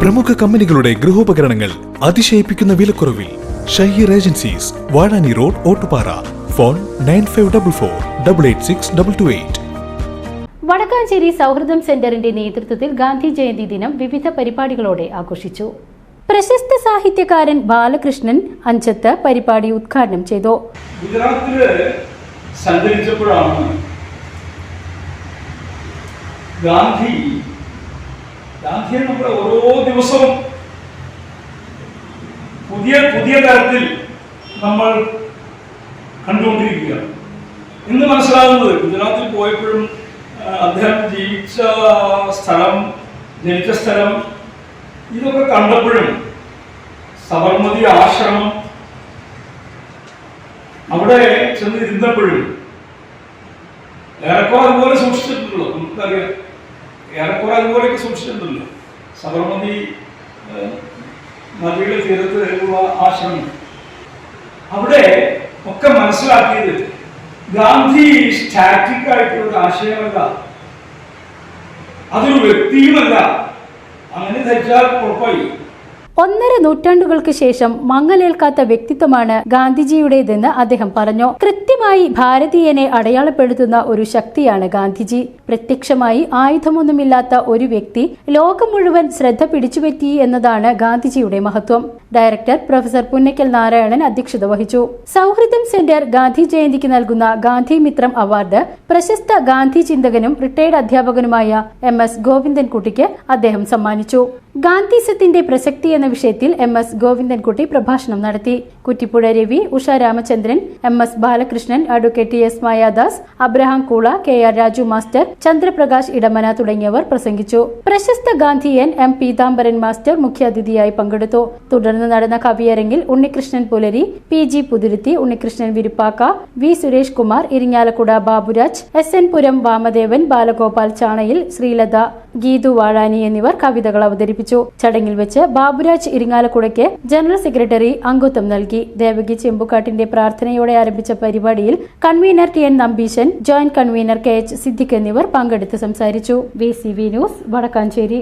പ്രമുഖ കമ്പനികളുടെ ഗൃഹോപകരണങ്ങൾ അതിശയിപ്പിക്കുന്ന വിലക്കുറവിൽ Shaheer agencies Vazhani road Ottupara. Phone nine five double four double eight six double two eight. Vadakkanchery സൗഹൃദം സെന്ററിന്റെ നേതൃത്വത്തിൽ ഗാന്ധി ജയന്തി ദിനം വിവിധ പരിപാടികളോടെ ആഘോഷിച്ചു. പ്രശസ്ത സാഹിത്യകാരൻ ബാലകൃഷ്ണൻ അഞ്ചത്ത് പരിപാടി ഉദ്ഘാടനം ചെയ്തു. ഗുജറാത്തിൽ സഞ്ചരിച്ചപ്പോഴാണ് ഗാന്ധി ഗാന്ധിയെ നമ്മൾ ഓരോ ദിവസവും പുതിയ പുതിയ തരത്തിൽ നമ്മൾ കണ്ടുകൊണ്ടിരിക്കുകയാണ്. ഇന്ന് മനസ്സിലാകുന്നത് ഗുജറാത്തിൽ പോയപ്പോഴും അദ്ദേഹം ജീവിച്ച സ്ഥലം ജനിച്ച സ്ഥലം ഇതൊക്കെ കണ്ടപ്പോഴും സബർമതി ആശ്രമം അവിടെ ചെന്ന് ഇരുന്നപ്പോഴും ഏറെക്കുറെ അതുപോലെ സൂക്ഷിച്ചിട്ടുണ്ടല്ലോ. നമുക്കറിയാം ഏറെക്കുറെ അതുപോലെയൊക്കെ സൂക്ഷിച്ചിട്ടുണ്ടല്ലോ. സബർമതി നദിയുടെ തീരത്ത് ഉള്ള ആശ്രമം. അവിടെ ഒക്കെ മനസ്സിലാക്കിയത് ഗാന്ധി സ്റ്റാറ്റിക് ആയിട്ടുള്ള ഒരു ആശയമല്ല. അതൊരു വ്യക്തിയുമല്ല. അങ്ങനെ ധരിച്ചാൽ ഉറപ്പായി. ഒന്നര നൂറ്റാണ്ടുകൾക്ക് ശേഷം മങ്ങലേൽക്കാത്ത വ്യക്തിത്വമാണ് ഗാന്ധിജിയുടേതെന്ന് അദ്ദേഹം പറഞ്ഞു. കൃത്യമായി ഭാരതീയനെ അടയാളപ്പെടുത്തുന്ന ഒരു ശക്തിയാണ് ഗാന്ധിജി. പ്രത്യക്ഷമായി ആയുധമൊന്നുമില്ലാത്ത ഒരു വ്യക്തി ലോകം മുഴുവൻ ശ്രദ്ധ പിടിച്ചുപറ്റി എന്നതാണ് ഗാന്ധിജിയുടെ മഹത്വം. ഡയറക്ടർ പ്രൊഫസർ പുന്നക്കൽ നാരായണൻ അധ്യക്ഷത വഹിച്ചു. സൗഹൃദം സെന്റർ ഗാന്ധി ജയന്തിക്ക് നൽകുന്ന ഗാന്ധി മിത്രം അവാർഡ് പ്രശസ്ത ഗാന്ധി ചിന്തകനും റിട്ടയർഡ് അധ്യാപകനുമായ എം എസ് ഗോവിന്ദൻകുട്ടിക്ക് അദ്ദേഹം സമ്മാനിച്ചു. ഗാന്ധിസത്തിന്റെ പ്രസക്തി എന്ന വിഷയത്തിൽ എം എസ് ഗോവിന്ദൻകുട്ടി പ്രഭാഷണം നടത്തി. Kuttippuzha Ravi Usha Ramachandran M S Balakrishnan advocate T S Mayadas Abraham Koola K R Raju master Chandraprakash Edamana തുടങ്ങിയവർ പ്രസംഗിച്ചു. പ്രശസ്ത ഗാന്ധിയൻ എം പീതാംബരൻ മാസ്റ്റർ മുഖ്യാതിഥിയായി പങ്കെടുത്തു. തുടർന്ന് നടന്ന കവിയരങ്ങിൽ Unnikrishnan Pulari P G Puthiruthi Unnikrishnan Viruppakka V Suresh Kumar Irinjalakuda Baburaj S N Puram Vamadevan Balagopal ചാണയിൽ Sreelatha Geethu Vazhani എന്നിവർ കവിതകൾ അവതരിപ്പിച്ചു. ചടങ്ങിൽ വെച്ച് ബാബുരാജ് ഇരിങ്ങാലക്കുടയ്ക്ക് ജനറൽ സെക്രട്ടറി അംഗത്വം നൽകി. ദേവകി ചെമ്പുക്കാട്ടിന്റെ പ്രാർത്ഥനയോടെ ആരംഭിച്ച പരിപാടിയിൽ convener T N Nambeesan joint convener K H Siddique എന്നിവർ പങ്കെടുത്ത് സംസാരിച്ചു. V C V news Vadakkanchery.